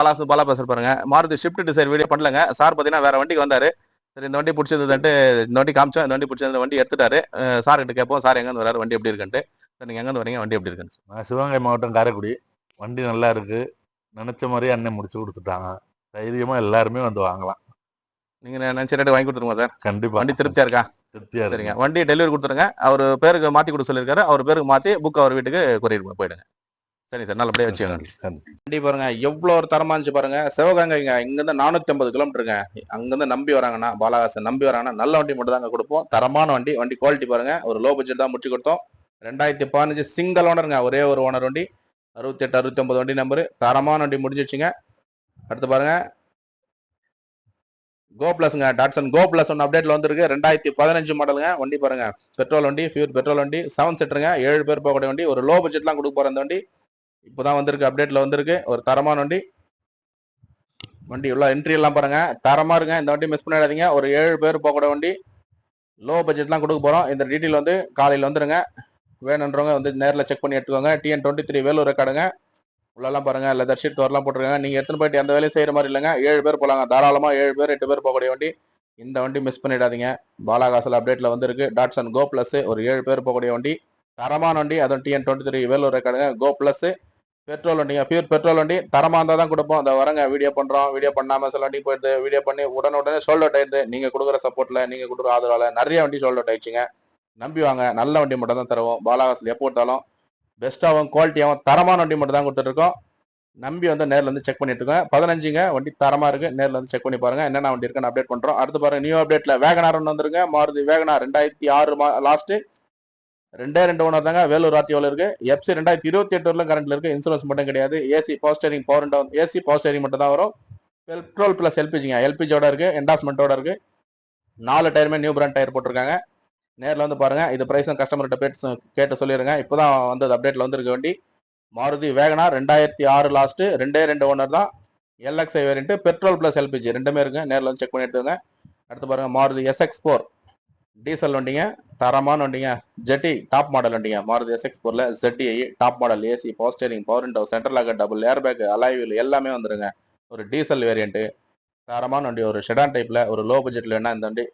பாலாசு பாலா பேசுற பாருங்க. Maruti shift desire video பண்ணலங்க. சார் பார்த்தீங்கன்னா வேற வண்டிக்கு வந்தாரு. சரி இந்த வண்டி பிடிச்சதுன்ட்டு இந்த வண்டி காமிச்சோம். இந்த வண்டி பிடிச்சது இந்த வண்டி எடுத்துட்டாரு. சார் கிட்ட கேட்போம். சார் எங்கேருந்து வராரு? வண்டி எப்படி இருக்குன்ட்டு. சார் நீங்க எங்கேருந்து வரீங்க? வண்டி எப்படி இருக்குன்னு நான் சிவகங்கை மாவட்டம் காரைக்குடி. வண்டி நல்லா இருக்கு. நினைச்ச மாதிரி அண்ணன் முடிச்சு கொடுத்துட்டாங்க. தைரியமா எல்லாருமே வந்து வாங்கலாம். நீங்க நினைச்ச ரேட்டு வாங்கி கொடுத்துருங்க சார்? கண்டிப்பா. வண்டி திருப்தியா இருக்கா? திருப்தியா சரிங்க. வண்டி டெலிவரி கொடுத்துருங்க. அவர் பேருக்கு மாத்தி கொடுக்க சொல்லியிருக்காரு. அவர் பேருக்கு மாத்தி புக் அவர் வீட்டுக்கு கொரியர் போயிடுங்க. சரி சார் நல்லபடியா வச்சுக்கோங்க. வண்டி பாருங்க எவ்வளோ ஒரு தரமா இருந்துச்சு பாருங்க. சிவகங்கைங்க இங்கிருந்து நானூத்தி ஐம்பது கிலோமீட்டருங்க. அங்கிருந்து நம்பி வராங்கன்னா பாலாகாசன் நம்பி வராங்கன்னா நல்ல வண்டி மட்டும் தாங்க கொடுப்போம். தரமான வண்டி வண்டி குவாலிட்டி பாருங்க. ஒரு லோ பட்ஜெட் தான் முடிச்சு கொடுத்தோம். ரெண்டாயிரத்தி பதினஞ்சு சிங்கிள் ஓனருங்க ஒரே ஒரு ஓனர் வண்டி. அறுபத்தி எட்டு அறுபத்தி ஒன்பது வண்டி நம்பரு தரமான வண்டி முடிஞ்சிச்சுங்க அடுத்து பாருங்க. கோ பிளஸ்ங்க டாட்சன் கோ பிளஸ் ஒன்று அப்டேட்ல வந்திருக்கு. ரெண்டாயிரத்தி பதினஞ்சு மாடலுங்க வண்டி பாருங்க. பெட்ரோல் வண்டி ஃபியூர் பெட்ரோல் வண்டி செவன் செட்டுருங்க ஏழு பேர் போகக்கூடிய வண்டி. ஒரு லோ பட்ஜெட்லாம் கொடுக்க போற இந்த வண்டி. இப்போதான் வந்திருக்கு அப்டேட்ல வந்திருக்கு. ஒரு தரமான வண்டி. வண்டி உள்ள என்ட்ரி எல்லாம் பாருங்க. தரமா இருங்க. இந்த வண்டி மிஸ் பண்ணிடாதீங்க. ஒரு ஏழு பேர் போகக்கூடிய வண்டி. லோ பட்ஜெட்லாம் கொடுக்க போறோம். இந்த டீட்டெயில் வந்து காலையில் வந்துருங்க. வேணுன்றவங்க வந்து நேரில் செக் பண்ணி எடுத்துக்கோங்க. டிஎன் டுவெண்ட்டி த்ரீ வேலூர் ரெக்கார்டுங்க உள்ளெல்லாம் பாருங்க. லெதர் ஷீட் டோர்லாம் போட்டிருக்காங்க. நீங்க எத்தனை போயிட்டு அந்த வேலையும் செய்யற மாதிரி இல்லைங்க. ஏழு பேர் போலாங்க. தாராளமா ஏழு பேர் எட்டு பேர் போகக்கூடிய வண்டி. இந்த வண்டி மிஸ் பண்ணிடாதீங்க. பாலாகாசல் அப்டேட்ல வந்திருக்கு. டாட்ஸன் கோ பிளஸ் ஒரு ஏழு பேர் போகக்கூடிய வண்டி. தரமான வண்டி. அதுவும் டிஎன் டுவெண்ட்டி த்ரீ வேலூர் ரெக்கார்டுங்க கோ பிளஸ் பெட்ரோல் வண்டிங்க. பியூர் பெட்ரோல் வண்டி. தரமாக இருந்தால் தான் கொடுப்போம். அந்த வரங்க வீடியோ பண்ணுறோம் வீடியோ பண்ணாமல் சில வண்டி போயிடுது. வீடியோ பண்ணி உடனே உடனே சோல்ட் அவுட் ஆயிடுது. நீங்கள் கொடுக்குற சப்போர்ட்டில் நீங்கள் கொடுக்குற ஆதரவால நிறைய வண்டி சோல்ட் அவுட் ஆயிடுச்சுங்க. நம்பி வாங்க. நல்ல வண்டி மட்டும் தான் தருவோம். பாலாகாசில் எப்போ விட்டாலும் பெஸ்ட்டாகவும் குவாலிட்டியாகவும் தரமான வண்டி மட்டும் தான் கொடுத்துட்ருக்கோம் நம்பி வந்து நேரில் வந்து செக் பண்ணிட்டு இருக்கோம். பதினஞ்சுங்க. வண்டி தரமாக இருக்குது நேரில் வந்து செக் பண்ணி பாருங்கள் என்னென்ன வண்டி இருக்குன்னு அப்டேட் பண்ணுறோம் அடுத்து பாருங்கள் நியூ அப்டேட்டில் வேகனார் ஒன்று வந்துருங்க. மாருதி வேகனார் ரெண்டாயிரத்தி ஆறு மா லாஸ்ட்டு ரெண்டே ரெண்டு ஓனர் தாங்க. வேலூர் ஆர்டிஓல இருக்கு. எஃப்சி ரெண்டாயிரத்தி இருபத்தி எட்டு வரலும் கரண்ட்ல இருக்கு. இன்சூரன்ஸ் மட்டும் கிடையாது. AC power steering power and down AC power steering மட்டும் தான் வரும். பெட்ரோல் பிளஸ் எல்பிஜிங்க எல்பிஜியோட இருக்கு. என்டாஸ்மெண்ட்டோட இருக்கு. நாலு டயருமே நியூ பிராண்ட் டயர் போட்டிருக்காங்க. நேரில் வந்து பாருங்க. இது பிரைஸும் கஸ்டமர்கிட்ட பேட்டு கேட்டு சொல்லிருங்க. இப்போதான் வந்தது அப்டேட்ல வந்திருக்க வேண்டி. மாருதி வேகனா ரெண்டாயிரத்தி ஆறு லாஸ்ட்டு ரெண்டே ரெண்டு ஓனர் தான். L X I variant petrol plus L P G ரெண்டுமே இருக்கு. நேரில் வந்து செக் பண்ணி எடுத்துங்க அடுத்து பாருங்க. மாருதி எஸ்எக்ஸ் ஃபோர் டீசல் வண்டிங்க தரமான வண்டிங்க. ஜெட்டி டாப் மாடல் வண்டிங்க. மாருதி எஸ்எக்ஸ் பொருள் ஜெட்டிஐ top model AC power steering power window central ஆக double air bag alloy wheel எல்லாமே வந்துருங்க. ஒரு டீசல் வேரியண்ட்டு தரமான வண்டி ஒரு ஷெடான் டைப்பில் ஒரு லோ பட்ஜெட்டில் வேணா இந்த வண்டி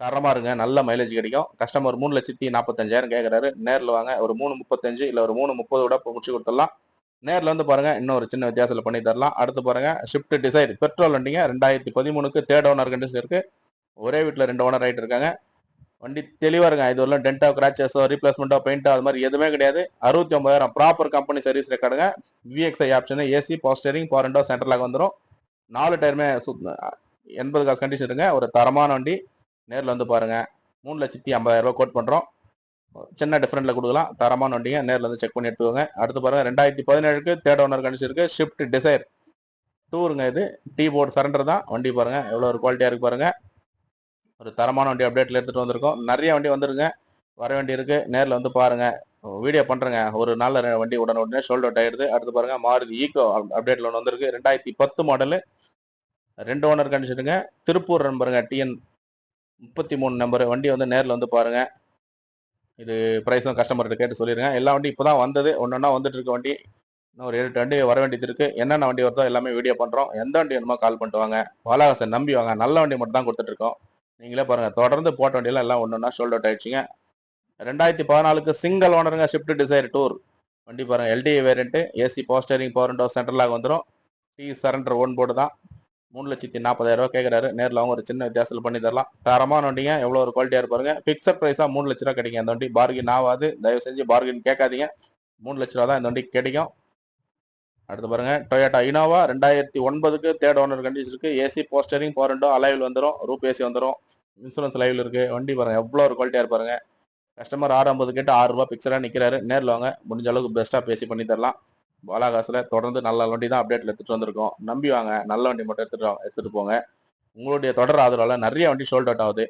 தரமாக இருங்க. நல்ல மைலேஜ் கிடைக்கும். கஸ்டமர் மூணு லட்சத்தி நாற்பத்தஞ்சாயிரம் கேட்கறாரு நேரில் வாங்க. ஒரு மூணு முப்பத்தஞ்சு இல்லை ஒரு மூணு முப்பது விட முடிச்சு கொடுத்துடலாம். நேரில் வந்து பாருங்க இன்னும் ஒரு சின்ன வித்தியாசத்தில் பண்ணி தரலாம். அடுத்து பாருங்க ஷிஃப்ட் டிசைர் பெட்ரோல் வண்டிங்க. ரெண்டாயிரத்தி பதிமூணுக்கு தேர்ட் ஓனர் கண்டிஷன் இருக்கு. ஒரே வீட்டில் ரெண்டு ஓனர் ஆகிட்டு இருக்காங்க. வண்டி தெளிவாக இருக்கும் இது வரலாம் டென்டோ கிராச்சஸோ ரீப்ளேஸ்மெண்ட்டோ பெயிண்டோ அது மாதிரி எதுவுமே கிடையாது. அறுபத்தி ஒன்பதாயிரம் proper company service ரெக்கார்டுங்க V X I option AC பாஸ்டரிங் பாரண்டோ சென்ட்ரலாக வந்துடும் நாலு டயருமே சுத்- எண்பது காசு கண்டிஷன் இருங்க ஒரு தரமான வண்டி. நேரில் வந்து பாருங்க. மூணு லட்சத்தி ஐம்பதாயிரம் கோட் பண்ணுறோம் சின்ன டிஃப்ரெண்ட்டில் கொடுக்கலாம். தரமான வண்டிங்க. நேரில் வந்து செக் பண்ணி எடுத்துக்கோங்க. அடுத்து பாருங்கள் ரெண்டாயிரத்தி பதினேழுக்கு தேர்ட் ஓனர் கண்டிஷன் இருக்குது ஷிஃப்ட் டிசைர் டூருங்க இது. டீ போர்டு சரண்டர் தான். வண்டி பாருங்கள் எவ்வளோ ஒரு குவாலிட்டியாக இருக்குது பாருங்கள் ஒரு தரமான வண்டி அப்டேட்ல எடுத்துட்டு வந்திருக்கோம். நிறைய வண்டி வந்துருங்க வர வேண்டி இருக்கு. நேரில் வந்து பாருங்க. வீடியோ பண்றேங்க. ஒரு நாளில் வண்டி உடனே உடனே ஷோல்ட் அவுட் ஆகிடுது அடுத்து பாருங்க மாருதி ஈகோ அப்டேட்ல ஒன்று வந்திருக்கு. ரெண்டாயிரத்தி பத்து மாடலு ரெண்டு ஓனர் கண்டிஷனுங்க திருப்பூர் நம்பருங்க டிஎன் முப்பத்தி மூணு நம்பர் வண்டி வந்து நேரில் வந்து பாருங்க. இது ப்ரைஸும் கஸ்டமர்கிட்ட கேட்டு சொல்லிடுங்க எல்லா வண்டி இப்போ தான் வந்தது. ஒன்றா வந்துட்டு இருக்க வண்டி. இன்னும் ஒரு ஏழு எட்டு வண்டி வர வேண்டியது இருக்கு. என்னென்ன வண்டி வருதோ எல்லாமே வீடியோ பண்ணுறோம் எந்த வண்டி வேணுமோ கால் பண்ணிட்டு வாங்க. வாலாகாசன் நம்பி வாங்க. நல்ல வண்டி மட்டும் தான் கொடுத்துட்டு இருக்கோம். நீங்களே பாருங்க தொடர்ந்து போட்ட வண்டியில எல்லாம் ஒன்று ஷோல்ட் அவுட் ஆயிடுச்சுங்க. ரெண்டாயிரத்தி பதினாலுக்கு சிங்கிள் ஓனருங்க ஷிஃப்ட் டிசைர் டூர் வண்டி பாருங்க L D A variant AC power steering power window சென்ட்ரலாக வந்துடும் டி சரண்டர் ஒன் போர்டு தான். மூணு லட்சத்தி நாற்பதாயிரம் கேட்குறாரு நேரில் அவங்க ஒரு சின்ன வித்தியாசத்தில் பண்ணி தரலாம். தரமான வண்டிங்க எவ்வளோ ஒரு குவாலிட்டியாக இருப்பாருங்க ஃபிக்ஸட் ப்ரைஸாக மூணு லட்ச ரூபா கிடைக்கும் அந்த வண்டி. பார்கின் ஆகாது. தயவு செஞ்சு பார்கின் கேட்காதீங்க. மூணு லட்ச ரூபா தான் இந்த வண்டி கிடைக்கும். அடுத்து பாருங்க டொயோட்டா இனோவா ரெண்டாயிரத்தி ஒன்பதுக்கு தேர்ட் ஓனர் கண்டிஷன் இருக்கு. ஏசி போஸ்டரிங் பவர் விண்டோ அலைவில் வந்துடும் ரூப் ஏசி வந்துடும் இன்சூரன்ஸ் லைவில் இருக்கு. வண்டி பாருங்க எவ்வளோ ஒரு குவாலிட்டியாக இருப்பாருங்க கஸ்டமர் ஆறு ஐம்பது கேட்டு ஆறு ரூபா பிக்சராக நிற்கிறாரு நேரில் வாங்க முடிஞ்ச அளவுக்கு பெஸ்ட்டாக பேசி பண்ணி தரலாம். பாலாகாசில் தொடர்ந்து நல்ல வண்டி தான் அப்டேட்ல எடுத்துகிட்டு வந்திருக்கோம். நம்பி வாங்க நல்ல வண்டி மட்டும் எடுத்துகிட்டு எடுத்துகிட்டு போங்க. உங்களுடைய தொடர் ஆதரவால் நிறைய வண்டி ஷோல்ட் அவுட் ஆகுது.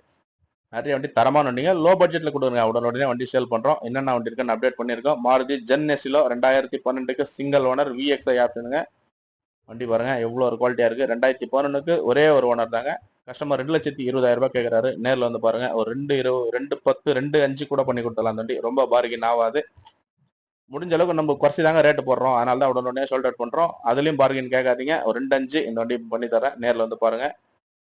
நிறைய வண்டி தரமான வண்டிங்க. லோ பட்ஜெட்ல கொடுங்க உடனே வண்டி சேல் பண்றோம். என்னென்ன வண்டி இருக்குன்னு அப்டேட் பண்ணியிருக்கோம். மாருதி ஜென் ரெண்டாயிரத்தி பன்னெண்டுக்கு சிங்கிள் ஓனர் விஎக்ஸ்ஐ ஆப்ஷனுங்க வண்டி பாருங்க. எவ்வளோ ஒரு குவாலிட்டியா இருக்கு. ரெண்டாயிரத்தி பதினொன்றுக்கு ஒரே ஒரு ஓனர் தாங்க. கஸ்டமர் ரெண்டு லட்சத்தி இருபதாயிரம் ரூபாய் கேட்கறாரு நேர்ல வந்து பாருங்க. ஒரு ரெண்டு இருபது ரெண்டு பத்து ரெண்டு அஞ்சு கூட பண்ணி கொடுத்தலாம் அந்த வண்டி. ரொம்ப பார்கின் ஆகாது. முடிஞ்ச அளவுக்கு நம்ம குறைச்சி தாங்க ரேட்டு போடுறோம். அதனால தான் உடனே ஷோல்ட் அவுட் பண்றோம். அதுலயும் பார்கின் கேட்காதீங்க. ஒரு ரெண்டு அஞ்சு இந்த வண்டி பண்ணி தரேன் நேர்ல வந்து பாருங்க.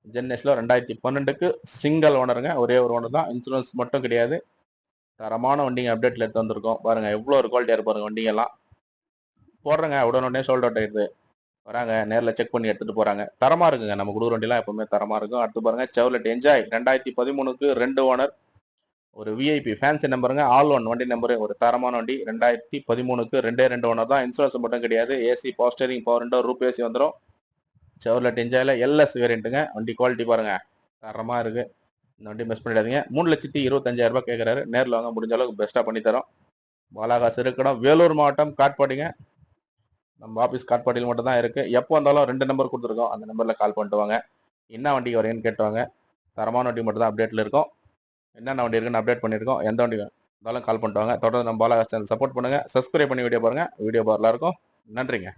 ஜென்எஸ்ல ரெண்டாயிரத்தி பன்னெண்டுக்கு சிங்கிள் ஓனருங்க ஒரே ஒரு ஓனர் தான். இன்சூரன்ஸ் மட்டும் கிடையாது. தரமான வண்டிங்க அப்டேட்டில் எடுத்து வந்திருக்கோம். பாருங்கள் எவ்வளோ ஒரு குவாலிட்டியாக இருப்பாருங்க வண்டிங்கெல்லாம். போடுறேங்க உடனே சோல்ட் அவுட் ஆயிடுது. வராங்க நேரில் செக் பண்ணி எடுத்துகிட்டு போகிறாங்க தரமாக இருக்குங்க. நம்ம குடூர் வண்டிலாம் எப்பவுமே தரமாக இருக்கும். அடுத்து பாருங்க செவ்லெட் என்ஜாய் ரெண்டாயிரத்தி பதிமூணுக்கு ரெண்டு ஓனர் ஒரு விஐபி ஃபேன்சி நம்பருங்க ஆல் ஒன் வண்டி நம்பரு ஒரு தரமான வண்டி ரெண்டாயிரத்தி பதிமூணுக்கு ரெண்டே ரெண்டு ஓனர் தான். இன்சூரன்ஸ் மட்டும் கிடையாது. ஏசி பாஸ்டரிங் பவர் ரெண்டோ ரூப் ஏசி வந்துடும் செவர்லெட் என்ஜாயில் எல்எஸ் வேரியண்ட்டுங்க வண்டி குவாலிட்டி பாருங்கள் தரமாக இருக்குது இந்த வண்டி மிஸ் பண்ணிடாதீங்க. மூணு லட்சத்தி இருபத்தஞ்சாயிரம் ரூபாய் கேட்குறாரு நேரில் வாங்க முடிஞ்ச அளவுக்கு பெஸ்ட்டாக பண்ணித்தரோம் பாலாகாசு இருக்கணும். வேலூர் மாவட்டம் காட்பாடிங்க. நம்ம ஆஃபீஸ் காட்பாடியில் மட்டும் தான் இருக்குது எப்போ வந்தாலும் ரெண்டு நம்பர் கொடுத்துருக்கோம். அந்த நம்பரில் கால் பண்ணிட்டு வாங்க. என்ன வண்டிக்கு வரீங்கன்னு கேட்டுவாங்க தரமான வண்டி மட்டும் தான் அப்டேட்டில் இருக்கும். என்னென்ன வண்டி இருக்குன்னு அப்டேட் பண்ணியிருக்கோம். எந்த வண்டி இருந்தாலும் கால் பண்ணிட்டு வாங்க. தொடர்ந்து நம்ம பாலாகாஸ் சேனல் சப்போர்ட் பண்ணுங்கள் சப்ஸ்கிரைப் பண்ணி வீடியோ பாருங்கள் வீடியோ பார்லாம் இருக்கும் நன்றிங்க.